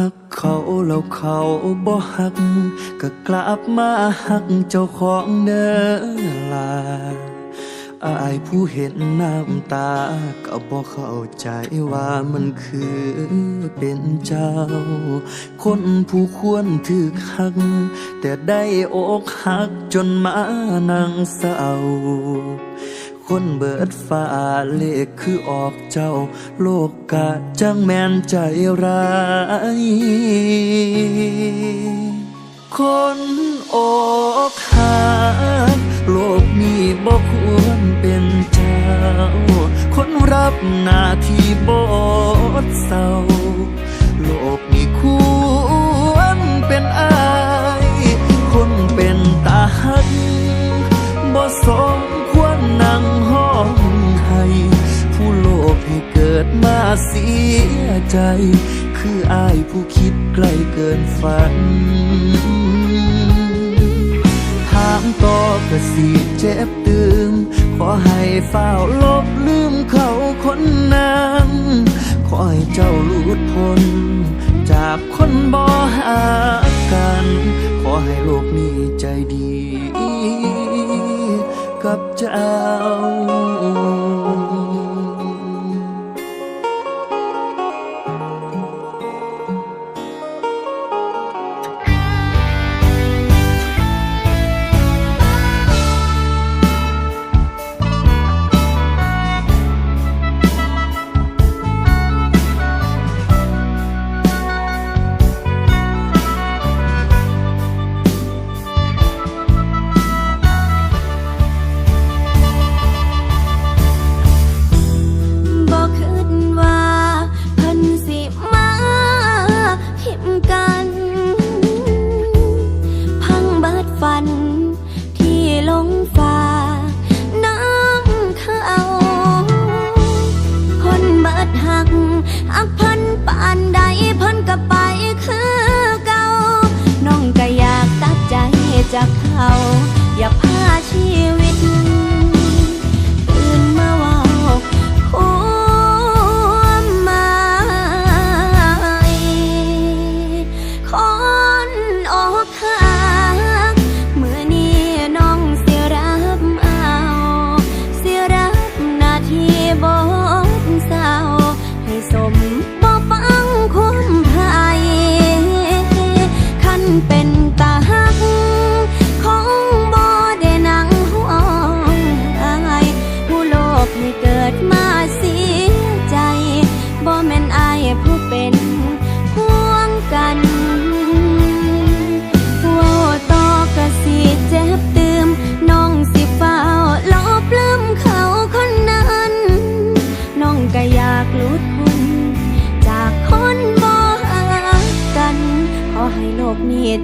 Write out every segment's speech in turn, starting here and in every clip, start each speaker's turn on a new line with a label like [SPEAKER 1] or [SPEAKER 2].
[SPEAKER 1] หักเขาแล้วเขาบ่หัก ก็กลับมาหักเจ้าของเด้อล่ะอายผู้เห็นน้ำตา ก็บ่เข้าใจว่ามันคือเป็นเจ้า คนผู้ควรถึกหัก แต่ได้อกหักจนมานั่งเศร้า คนเบิดฟ้าเลขคือออกเจ้า โลกกะจังแม่นใจร้าย คนอกหักโลกนี้บ่ควรเป็นเจ้า คนรับหน้าที่บดเศร้า โลกนี้ค กิดมาเสียใจ คืออายผู้คิดไกลเกินฝันถามต่อก็สิเจ็บตืมขอให้เฝ้าลบลืมเขาคนนั้นขอให้เจ้าหลุดพ้น จากคนบ่หากัน ขอให้โลกนี้ใจดี กับเจ้า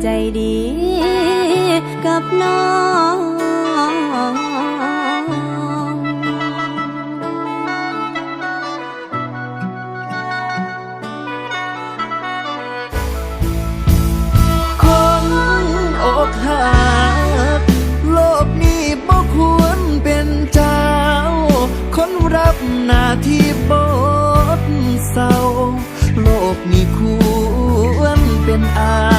[SPEAKER 2] ใจดีกับน้องคนอกหักโลกนี้บ่
[SPEAKER 1] ควรเป็นเจ้าคนรับหน้าที่บดเศร้า โลกนี้ควรเป็นอา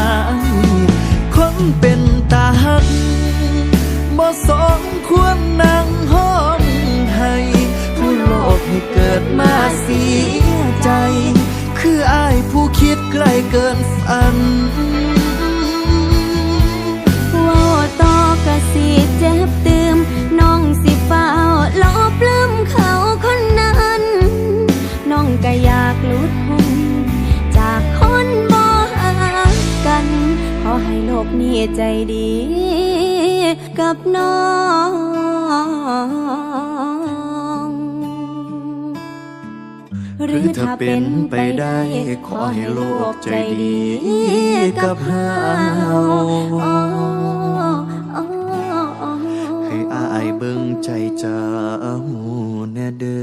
[SPEAKER 1] สียใจ คืออายผู้คิดไกลเกินฝัน
[SPEAKER 2] ว่าต่อก็สิเจ็บตืมน้องสิเฝ้าลอบลืมเขาคนนั้น น้องก็อยากหลุดพ้นจากคนบ่หักกัน ขอให้โลกนี้ใจดี กับน้อง
[SPEAKER 1] หรือถ้าเป็นไปได้ ขอให้โลกใจดีกับเฮา
[SPEAKER 2] ให้อาย
[SPEAKER 1] เบิ่งใจเจ้าแน่เด้
[SPEAKER 2] อ